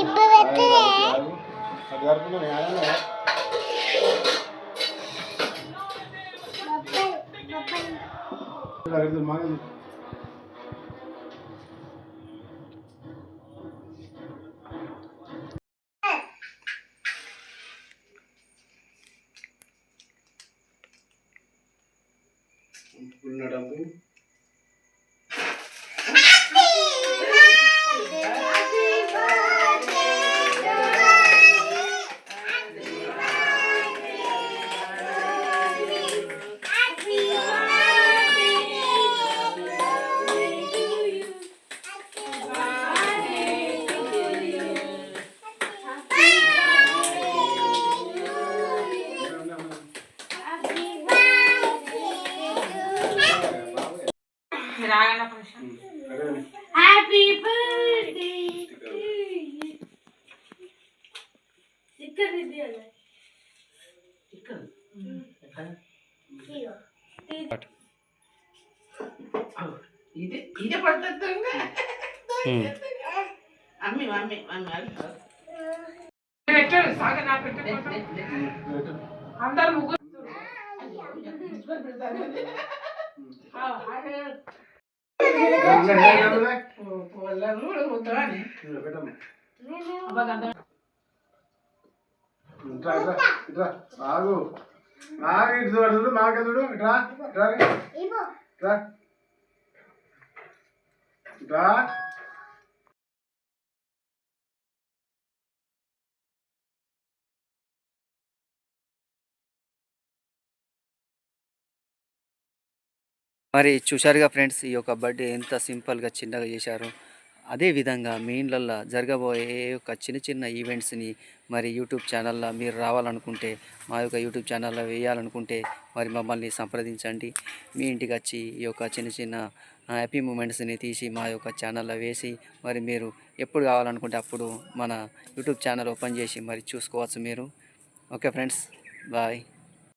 இப்ப வெட்டுறே. మీరు ఆగండి ఒక నిమిషం. హ్యాపీ బర్త్డే ఇక్కడ ఇది ఇది ఇదే పడుతుంది అమ్మి మమ్మీ మమ్మీ అది పెట్టు సాగ నా పెట్టు అందరు ముగ్గురు. ఆగు ఆగు ఇటు చూడు ఇట్రా ఇట్రా ఇట్రా ఇట్రా మరి చూశారుగా ఫ్రెండ్స్ ఈ యొక్క బర్త్డే ఎంత సింపుల్గా చిన్నగా చేశారు. అదేవిధంగా మీ ఇండ్లల్లో జరగబోయే యొక్క చిన్న చిన్న ఈవెంట్స్ని మరి యూట్యూబ్ ఛానల్లో మీరు రావాలనుకుంటే మా యొక్క యూట్యూబ్ ఛానల్లో వేయాలనుకుంటే మరి మమ్మల్ని సంప్రదించండి. మీ ఇంటికి వచ్చి ఈ యొక్క చిన్న చిన్న హ్యాపీ మూమెంట్స్ని తీసి మా యొక్క ఛానల్లో వేసి మరి మీరు ఎప్పుడు కావాలనుకుంటే అప్పుడు మన యూట్యూబ్ ఛానల్ ఓపెన్ చేసి మరి చూసుకోవచ్చు మీరు. Okay friends bye.